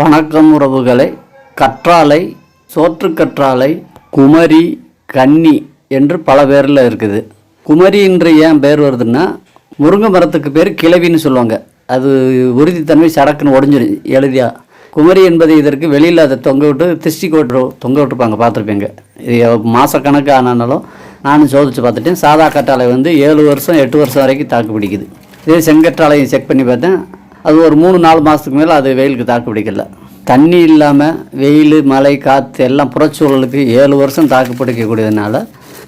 வணக்கம் உறவுகளை. கற்றாழை சோற்று கற்றாழை குமரி கன்னி என்று பல பேரில் இருக்குது. குமரி என்று ஏன் பேர் வருதுன்னா முருங்கை மரத்துக்கு பேர் கிளவின்னு சொல்லுவாங்க. அது உறுதித்தன்மை சடக்குன்னு உடஞ்சிரு எழுதியா குமரி என்பது இதற்கு வெளியில் அதை தொங்க விட்டு திருஷ்டி கோட்டு தொங்க விட்டுருப்பாங்க பார்த்துருப்பீங்க. இது மாதக்கணக்கு ஆனாலும் நானும் சோதிச்சு பார்த்துட்டேன். சாதா கற்றாழை வந்து ஏழு வருஷம் எட்டு வருஷம் வரைக்கும் தாக்கு பிடிக்குது. இதே செங்கற்றாலையும் செக் பண்ணி பார்த்தேன். அது ஒரு மூணு நாலு மாதத்துக்கு மேலே அது வெயிலுக்கு தாக்கு பிடிக்கல. தண்ணி இல்லாமல் வெயில் மழை காற்று எல்லாம் புறச்சூழலுக்கு ஏழு வருஷம் தாக்கு பிடிக்கக்கூடியதுனால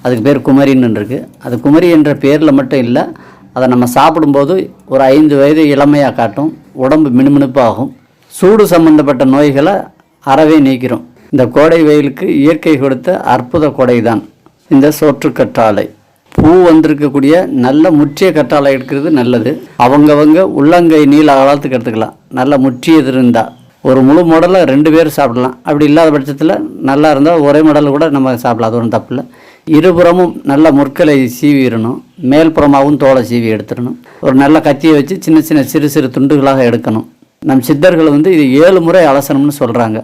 அதுக்கு பேர் குமரின்னு இருக்குது அது குமரி என்ற பேரில் மட்டும் இல்லை அதை நம்ம சாப்பிடும்போது ஒரு ஐந்து வயது இளமையாக காட்டும். உடம்பு மினுமினுப்பாகும். சூடு சம்பந்தப்பட்ட நோய்களை அறவே நீக்கிறோம். இந்த கோடை வெயிலுக்கு இயற்கை கொடுத்த அற்புத கொடை தான் இந்த சோற்றுக்கற்றாழை. பூ வந்திருக்கக்கூடிய நல்ல முற்றிய கற்றாழை எடுக்கிறது நல்லது. அவங்கவங்க உள்ளங்கை நீள அகலத்துக்கு எடுத்துக்கலாம். நல்ல முற்றியது இருந்தால் ஒரு முழு மாடலை ரெண்டு பேர் சாப்பிடலாம். அப்படி இல்லாத பட்சத்தில் நல்லா இருந்தால் ஒரே மாடல் கூட நம்ம சாப்பிடலாம். அது ஒன்றும் தப்பில்லை இருபுறமும் நல்ல முற்களை சீவிடணும். மேல்புறமாகவும் தோலை சீவி எடுத்துடணும். ஒரு நல்ல கத்தியை வச்சு சின்ன சின்ன சிறு சிறு துண்டுகளாக எடுக்கணும். நம் சித்தர்கள் வந்து இது ஏழு முறை அலசணும்னு சொல்கிறாங்க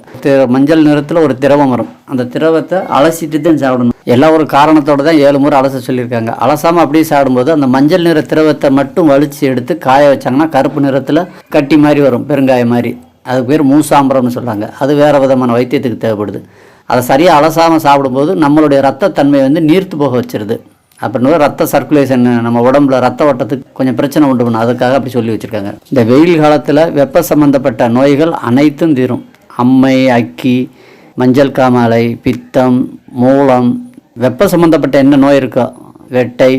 மஞ்சள் நிறத்தில் ஒரு திரவம் வரும். அந்த திரவத்தை அலசிட்டு தான் சாப்பிடணும். எல்லா ஒரு காரணத்தோடு தான் ஏழு முறை அலச சொல்லியிருக்காங்க. அலசாமல் அப்படியே சாப்பிடும்போது அந்த மஞ்சள் நிற திரவத்தை மட்டும் வலிச்சு எடுத்து காய வச்சாங்கன்னா கருப்பு நிறத்தில் கட்டி மாதிரி வரும் பெருங்காயம் மாதிரி. அதுக்கு பேர் மூசாம்பரம்னு சொல்கிறாங்க அது வேறு விதமான வைத்தியத்துக்கு தேவைப்படுது. அதை சரியாக அலசாமல் சாப்பிடும்போது நம்மளுடைய ரத்தத்தன்மை வந்து நீர்த்து போக வச்சிருது. அப்படின்னா ரத்த சர்க்குலேஷன் நம்ம உடம்புல ரத்த ஓட்டத்துக்கு கொஞ்சம் பிரச்சனை உண்டு பண்ணும் அதுக்காக அப்படி சொல்லி வச்சுருக்காங்க. இந்த வெயில் காலத்தில் வெப்ப சம்மந்தப்பட்ட நோய்கள் அனைத்தும் தீரும். அம்மை அக்கி மஞ்சள் காமாலை பித்தம் மூலம் வெப்ப சம்மந்தப்பட்ட என்ன நோய் இருக்கோ வெட்டை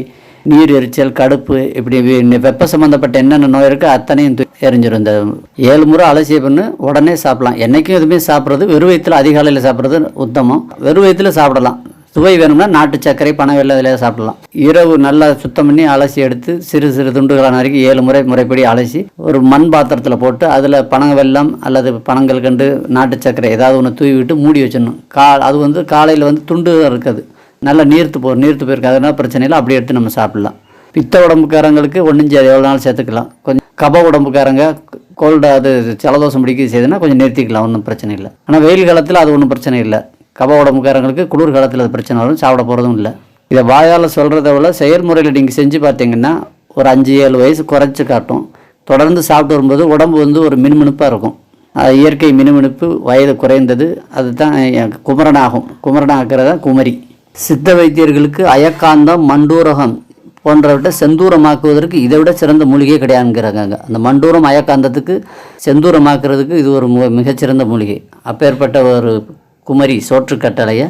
நீர் எரிச்சல் கடுப்பு இப்படி வெப்ப சம்மந்தப்பட்ட என்னென்ன நோய் இருக்கோ அத்தனையும் எரிஞ்சிடும் இந்த ஏழு முறை அலசிய பண்ணு உடனே சாப்பிடலாம். என்றைக்கும் எதுவுமே சாப்பிட்றது வெறும் வயிற்றுல அதிகாலையில் சாப்பிட்றது உத்தமம். வெறும் வயிற்றுல சாப்பிடலாம். சுவை வேணும்னா நாட்டு சர்க்கரை பனை வெள்ளை இதில் சாப்பிடலாம். இரவு நல்லா சுத்தம் பண்ணி அலசி எடுத்து சிறு சிறு துண்டுகளான வரைக்கும் ஏழு முறை முறைப்படி அலசி ஒரு மண் பாத்திரத்தில் போட்டு அதில் பனை வெல்லம் அல்லது பனங்கள் கண்டு நாட்டு சர்க்கரை ஏதாவது ஒன்று தூவி விட்டு மூடி வச்சிடணும். கா அது வந்து காலையில் வந்து துண்டு இருக்காது. நல்லா நீர்த்து போ நீர்த்து போயிருக்கு. அதனால பிரச்சனை இல்லை. அப்படியே எடுத்து நம்ம சாப்பிடலாம். பித்த உடம்புக்காரங்களுக்கு ஒன்றும் செய்யாது எவ்வளோ நாள் சேர்த்துக்கலாம். கொஞ்சம் கப உடம்புக்காரங்க கோல்டு அது ஜலதோஷம் பிடிக்க செய்யுதுன்னா கொஞ்சம் நிறுத்திக்கலாம். ஒன்றும் பிரச்சனை இல்லை. ஆனால் வெயில் காலத்தில் அது ஒன்றும் பிரச்சனை இல்லை. கப உடம்புக்காரங்களுக்கு குளிர் காலத்தில் அது பிரச்சனை வரும் சாப்பிட போகிறதும் இல்லை. இதை வாயால் சொல்கிறத விட செயல்முறையில் நீங்கள் செஞ்சு பார்த்தீங்கன்னா ஒரு அஞ்சு ஏழு வயசு குறைச்சி காட்டும். தொடர்ந்து சாப்பிட்டு வரும்போது உடம்பு வந்து ஒரு மினுமினுப்பாக இருக்கும். அது இயற்கை மினுமினுப்பு வயது குறைந்தது அதுதான் குமரனாகும். குமரனாகிறது தான் குமரி. சித்த வைத்தியர்களுக்கு அயக்காந்தம் மண்டூரகம் போன்றவற்றை செந்தூரமாக்குவதற்கு இதை விட சிறந்த மூலிகை கிடையாதுங்கிறாங்க அந்த மண்டூரம் அயக்காந்தத்துக்கு செந்தூரமாக்குறதுக்கு இது ஒரு மு- மிகச்சிறந்த மூலிகை. அப்பேற்பட்ட ஒரு குமரி சோற்றுக்கட்டளையை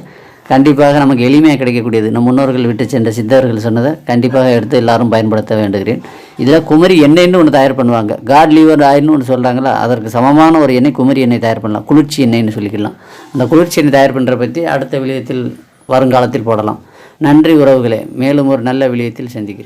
கண்டிப்பாக நமக்கு எளிமையாக கிடைக்கக்கூடியது. நம் முன்னோர்கள் விட்டு சென்ற சித்தர்கள் சொன்னதை கண்டிப்பாக எடுத்து எல்லாரும் பயன்படுத்த வேண்டுகிறேன். இதில் குமரி எண்ணெய்னு ஒன்று தயார் பண்ணுவாங்க. காட் லீவர் ஆயில்னு ஒன்று சொல்கிறாங்களா அதற்கு சமமான ஒரு எண்ணெய் குமரி எண்ணெய் தயார் பண்ணலாம். குளிர்ச்சி எண்ணெய்னு சொல்லிக்கலாம். அந்த குளிர்ச்சி எண்ணெய் தயார் பண்ணுற பற்றி அடுத்த விடயத்தில் வருங்காலத்தில் போடலாம். நன்றி உறவுகளே. மேலும் ஒரு நல்ல விடயத்தில் சந்திக்கிறேன்.